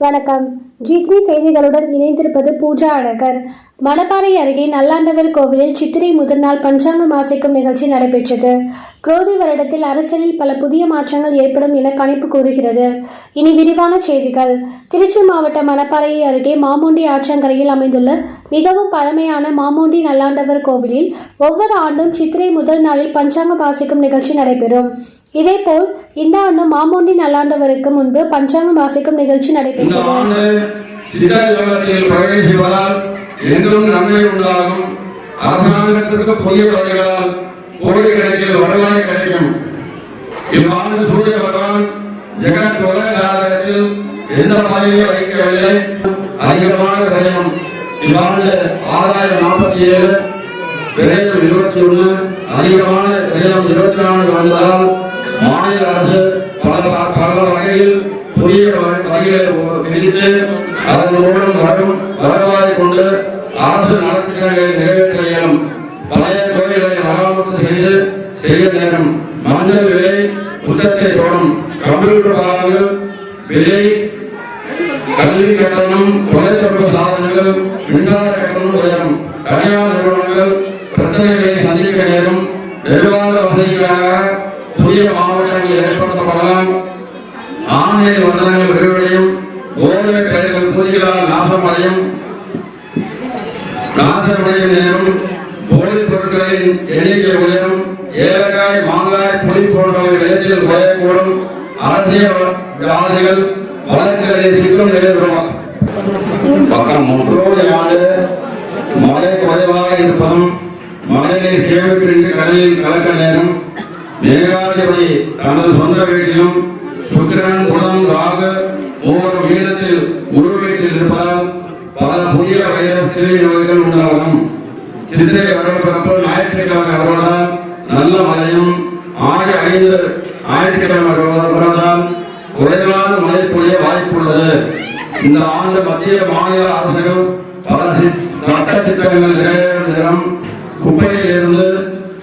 வணக்கம். G three செய்திகளுடன் இணைந்திருப்பது பூஜா அழகர். மணப்பாறை அருகே நல்லாண்டவர் கோவிலில் சித்திரை முதல் நாள் பஞ்சாங்கம் வாசிக்கும் நிகழ்ச்சி நடைபெற்றது. குரோதி வருடத்தில் அரசியலில் பல புதிய மாற்றங்கள் ஏற்படும் என கணிப்பு கூறுகிறது. இனி விரிவான செய்திகள். திருச்சி மாவட்டம் மணப்பாறை அருகே மாமூண்டி ஆற்றங்கரையில் அமைந்துள்ள மிகவும் பழமையான மாமூண்டி நல்லாண்டவர் கோவிலில் ஒவ்வொரு ஆண்டும் சித்திரை முதல் நாளில் பஞ்சாங்கம் வாசிக்கும் நிகழ்ச்சி நடைபெறும். இதேபோல் இந்த ஆண்டு மாமூண்டி நல்லாண்டவருக்கு முன்பு பஞ்சாங்கம் வாசிக்கும் நிகழ்ச்சி நடைபெற்றது. ஆண்டு என்றும் நன்மை உண்டாகும். அரசாங்கத்திற்கு புதிய வகைகளால் கோடிக்கணக்கில் வருவாய் கிடைக்கும். இவ்வாண்டு சூரிய பகவான் ஜெகத் உலக ஜாதகத்தில் எந்த பதவியை வைக்கவில்லை. அதிகமான விரயம் இவ்வாண்டு ஆறாயிரம் நாற்பத்தி ஏழு விரயம் இருபத்தி ஒன்று அதிகமான விரயம் இருபத்தி நான்கு வந்தால் அரசு பல பல வகையில் புதிய வகைகளை விதித்து அதன் வரும் வருவாய் கொண்டு அரசு நலத்திட்டங்களை நிறைவேற்ற இயலும் பழைய கோயில்களை மராமத்து செய்து செய்ய நேரம் மஞ்சள் விலை புத்தகத்தை தொடும் கம்ப்யூட்டர் பாகங்கள் விலை கல்வி கட்டணம் தொலைத்தொடர்பு சாதனங்கள் மின்சார கட்டணம் உயரும். தனியார் நிறுவனங்கள் பிரச்சனைகளை சந்திக்க நேரும். நிர்வாக வசதிக்காக மாவட்டங்கள் ஏற்படுத்தப்படலாம் ஆன்லைன் வர்த்தகங்கள் விரிவடையும் கோதுமை பயிர்கள் பூஜைகளால் நாசமடையும் நாசமடையும் நேரம் போதைப் பொருட்களின் எண்ணிக்கை உயரும். ஏலக்காய் மாங்காய் புளி போன்றவை விளைச்சல் குறையக்கூடும் அரசியல்வாதிகள் வழக்குகளில் சிக்கும் நிலைபெறும் பக்கம் மூன்றோடு ஆண்டு மழை குறைவாக இருப்பதும் மழைநீர் சேமிப்பின்றி கடலில் கலக்க நேரம். ஏகாதிபதி தனது சொந்த வீட்டிலும் சுக்கிரன் புதன் ராகு ஒவ்வொரு வீரத்தில் ஒரு வீட்டில் இருப்பதால் பல புதிய வைரஸ் கிருமி நோய்கள் உண்டாகும். சித்திரை வரப்பிறப்பு ஞாயிற்றுக்கிழமை வருவதால் நல்ல மழையும் ஆறு ஐந்து ஞாயிற்றுக்கிழமை வருவதால் குறைவான மழை பொழிய வாய்ப்புள்ளது இந்த ஆண்டு மத்திய மாநில அரசுகள் பல சி- சட்ட திட்டங்கள் நிறைவேறும் தினம் குப்பையில் இருந்து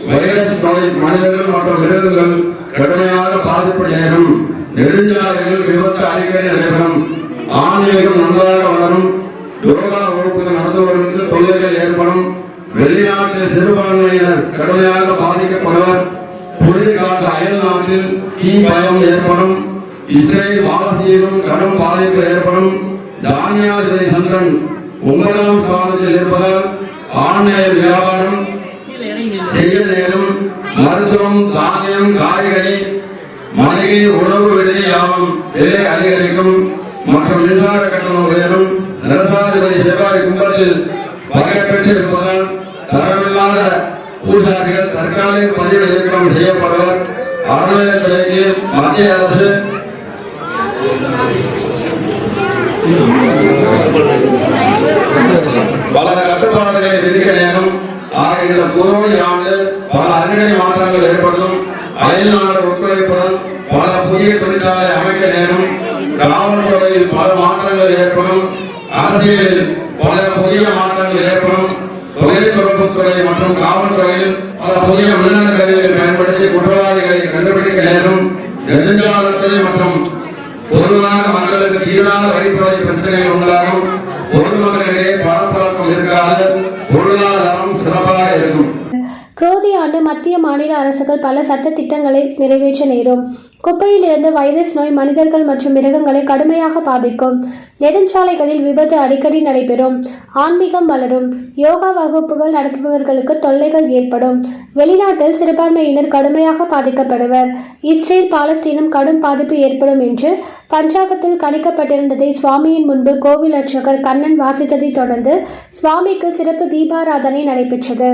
வைரஸ் நோய் மனிதர்கள் மற்றும் மிருகங்கள் கடுமையாக பாதிப்பு நேரம் நெடுஞ்சாலைகள் விபத்து அடிக்கடி நடைபெறும் ஆன்மீகம் நன்றாக வளரும். யோகா வகுப்புகள் நடத்துவதற்கு தொழில்கள் ஏற்படும். வெளிநாட்டில் சிறுபான்மையினர் கடுமையாக பாதிக்கப்படுவர். புனித காற்று அயல் நாட்டில் தீ பயம் ஏற்படும். இஸ்ரேல் பாலஸ்தீனம் கடும் பாதிப்பு ஏற்படும். தானியாதிபதி சந்திரன் ஒன்பதாம் ஸ்தானத்தில் இருப்பதால் ஆன்மீக வியாபாரம் மருத்துவம் தானியம் காய்கறி மளிகை உணவு விலை யாவும் விலை அதிகரிக்கும் மற்றும் மின்சார கட்டணம் உயரும். நிலசாதிபதி செவ்வாய் கும்பத்தில் வகைப்பட்டு இருப்பதால் தரமில்லாத பூசாரிகள் தற்காலிக பதிவு இயக்கம் செய்யப்படுவர் அறநிலையத்துறைக்கு மத்திய அரசு பல கட்டுப்பாடுகளை விதிக்க நேரம். ஆக இந்த குரோனி ஆண்டு பல அதிரடி மாற்றங்கள் ஏற்படும் அயல்நாடு ஒத்துழைப்புடன் பல புதிய தொழிற்சாலை அமைக்க நேரம் காவல்துறையில் பல மாற்றங்கள் ஏற்படும் அரசியலில் பல புதிய மாற்றங்கள் ஏற்படும் தொழில்துறப்புத்துறை மற்றும் காவல்துறையில் பல புதிய மின்னணு கருவிகளை பயன்படுத்தி குற்றவாளிகளை கண்டுபிடிக்க நேரம் நெடுஞ்சாலத்தில் மற்றும் பொதுவாக மக்களுக்கு தீவிர வழிபாடு பிரச்சனைகள் உண்டாகும் பொதுமக்களிடையே பரப்பரப்பு இருக்காது பொருளாதார குரோதி ஆண்டு மத்திய மாநில அரசுகள் பல சட்ட திட்டங்களை நிறைவேற்ற நேரும். குப்பையிலிருந்து வைரஸ் நோய் மனிதர்கள் மற்றும் மிருகங்களை கடுமையாக பாதிக்கும். நெடுஞ்சாலைகளில் விபத்து அடிக்கடி நடைபெறும். ஆன்மீகம் வளரும். யோகா வகுப்புகள் நடத்துபவர்களுக்கு தொல்லைகள் ஏற்படும். வெளிநாட்டில் சிறுபான்மையினர் கடுமையாக பாதிக்கப்படுவர். இஸ்ரேல் பாலஸ்தீனம் கடும் பாதிப்பு ஏற்படும் என்று பஞ்சாங்கத்தில் கணிக்கப்பட்டிருந்ததை சுவாமியின் முன்பு கோவில் அர்ச்சகர் கண்ணன் வாசித்ததைத் தொடர்ந்து சுவாமிக்கு சிறப்பு தீபாராதனை நடைபெற்றது.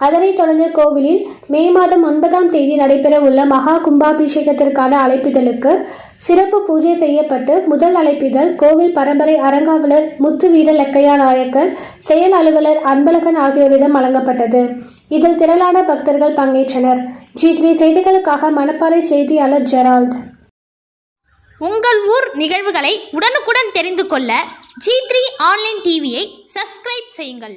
அதனைத் தொடர்ந்து கோவிலில் மே மாதம் ஒன்பதாம் தேதி நடைபெற உள்ள மகா கும்பாபிஷேகத்திற்கான அழைப்பிதழுக்கு சிறப்பு பூஜை செய்யப்பட்டு முதல் அழைப்பிதழ் கோவில் பரம்பரை அறங்காவலர் முத்து வீர லக்கையா நாயக்கர் செயல் அலுவலர் அன்பழகன் ஆகியோரிடம் வழங்கப்பட்டது. இதில் திரளான பக்தர்கள் பங்கேற்றனர். ஜி த்ரீ செய்திகளுக்காக மணப்பாறை செய்தியாளர் ஜெரால்ட். உங்கள் ஊர் நிகழ்வுகளை உடனுக்குடன் தெரிந்து கொள்ள ஜி த்ரீ ஆன்லைன் டிவியை சப்ஸ்கிரைப் செய்யுங்கள்.